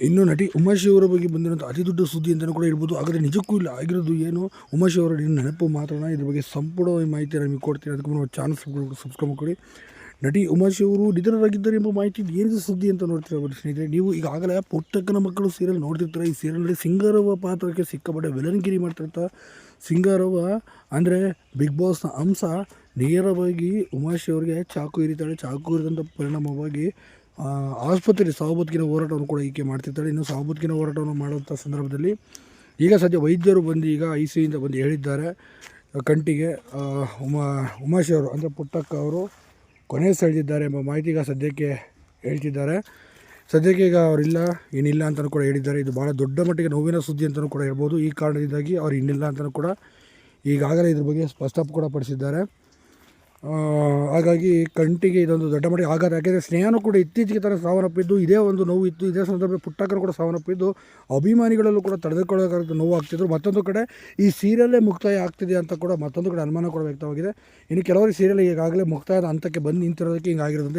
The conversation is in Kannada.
ಇನ್ನು ನಟಿ ಉಮಾಶಿ ಅವರ ಬಗ್ಗೆ ಬಂದಿರೋಂಥ ಅತಿ ದೊಡ್ಡ ಸುದ್ದಿ ಅಂತಲೂ ಕೂಡ ಇರ್ಬೋದು ಆದರೆ ನಿಜಕ್ಕೂ ಇಲ್ಲ, ಆಗಿರೋದು ಏನು? ಉಮಾಶಿ ಅವರ ನೆನಪು ಮಾತ್ರನ? ಇದ್ರ ಬಗ್ಗೆ ಸಂಪೂರ್ಣ ಮಾಹಿತಿ ನಿಮಗೆ ಕೊಡ್ತೀನಿ ಅದಕ್ಕೆ ನಾವು ಚಾನಲ್ ಸಬ್ಸ್ಕ್ರೈಬ್ ಮಾಡಿ ನಟಿ ಉಮಾಶಿ ಅವರು ನಿಧನರಾಗಿದ್ದಾರೆ ಎಂಬ ಮಾಹಿತಿ ಏನಿದೆ ಸುದ್ದಿ ಅಂತ ನೋಡ್ತೀರಾ ಬರ್ತೀನಿ ಸ್ನೇಹಿತರೆ? ನೀವು ಈಗಾಗಲೇ ಪುಟ್ಟಕ್ಕನ ಮಕ್ಕಳು ಸೀರಿಯಲ್ ನೋಡ್ತಿರ್ತಾರೆ? ಈ ಸೀರಿಯಲ್ನಲ್ಲಿ ಸಿಂಗಾರವ್ವ ಪಾತ್ರಕ್ಕೆ ಸಿಕ್ಕಾಪಟ್ಟೆ ವಿಲನ್ಗಿರಿ ಮಾಡ್ತಿರ್ತ. ಸಿಂಗಾರವ್ವ ಅಂದರೆ ಬಿಗ್ ಬಾಸ್ನ ಅಂಶ ನೇರವಾಗಿ ಉಮಾಶಿ ಅವರಿಗೆ ಚಾಕು ಇರಿತಾಳೆ. ಚಾಕು ಇರಿದಂಥ ಪರಿಣಾಮವಾಗಿ ಆಸ್ಪತ್ರೆ ಸಾವು ಹೋರಾಟವನ್ನು ಕೂಡ ಈಕೆ ಮಾಡ್ತಿರ್ತಾಳೆ. ಇನ್ನು ಸಾವು ಹೋರಾಟವನ್ನು ಮಾಡುವಂಥ ಸಂದರ್ಭದಲ್ಲಿ ಈಗ ಸದ್ಯ ವೈದ್ಯರು ಬಂದು ಈಗ ಐ ಸಿ ಬಂದು ಹೇಳಿದ್ದಾರೆ. ಕಂಟಿಗೆ ಉಮಾ, ಉಮಾಶಿ ಅವರು, ಅಂದರೆ ಪುಟ್ಟಕ್ಕ ಅವರು ಕೊನೆ ಸೆಳೆದಿದ್ದಾರೆ ಎಂಬ ಮಾಹಿತಿ ಈಗ ಸದ್ಯಕ್ಕೆ ಹೇಳ್ತಿದ್ದಾರೆ. ಸದ್ಯಕ್ಕೆ ಈಗ ಅವರಿಲ್ಲ ಏನಿಲ್ಲ ಅಂತಲೂ ಕೂಡ ಹೇಳಿದ್ದಾರೆ. ಇದು ಭಾಳ ದೊಡ್ಡ ಮಟ್ಟಿಗೆ ನೋವಿನ ಸುದ್ದಿ ಅಂತಲೂ ಕೂಡ ಹೇಳ್ಬೋದು. ಈ ಕಾರಣದಿಂದಾಗಿ ಅವ್ರು ಇನ್ನಿಲ್ಲ ಅಂತಲೂ ಕೂಡ ಈಗಾಗಲೇ ಇದ್ರ ಬಗ್ಗೆ ಸ್ಪಷ್ಟ ಕೂಡ ಪಡಿಸಿದ್ದಾರೆ ಹಾಗಾಗಿ ಕಂಟಿಗೆ ಇದೊಂದು ದೊಡ್ಡ ಮಟ್ಟಿಗೆ ಆಘಾತ ಯಾಕೆಂದರೆ ಸ್ನೇಹನೂ ಕೂಡ ಇತ್ತೀಚೆಗೆ ಥರ ಸಾವನ್ನಪ್ಪಿದ್ದು, ಇದೇ ಒಂದು ನೋವು ಇತ್ತು ಇದೇ ಸಂದರ್ಭದಲ್ಲಿ ಪುಟ್ಟಕ್ಕರು ಕೂಡ ಸಾವನ್ನಪ್ಪಿದ್ದು. ಅಭಿಮಾನಿಗಳಲ್ಲೂ ಕೂಡ ತಡೆದುಕೊಳ್ಳೋಕ್ಕಾಗದ ನೋವು ಆಗ್ತಿದ್ರು ಮತ್ತೊಂದು ಕಡೆ ಈ ಸೀರಿಯಲ್ಲೇ ಮುಕ್ತಾಯ ಆಗ್ತಿದೆ ಅಂತ ಕೂಡ ಮತ್ತೊಂದು ಕಡೆ ಅನುಮಾನ ಕೂಡ ವ್ಯಕ್ತವಾಗಿದೆ. ಇನ್ನು ಕೆಲವರು ಸೀರಿಯಲ್ ಈಗಾಗಲೇ ಮುಕ್ತಾಯದ ಹಂತಕ್ಕೆ ಬಂದು ನಿಂತಿರೋದಕ್ಕೆ ಹಿಂಗಾಗಿರೋದು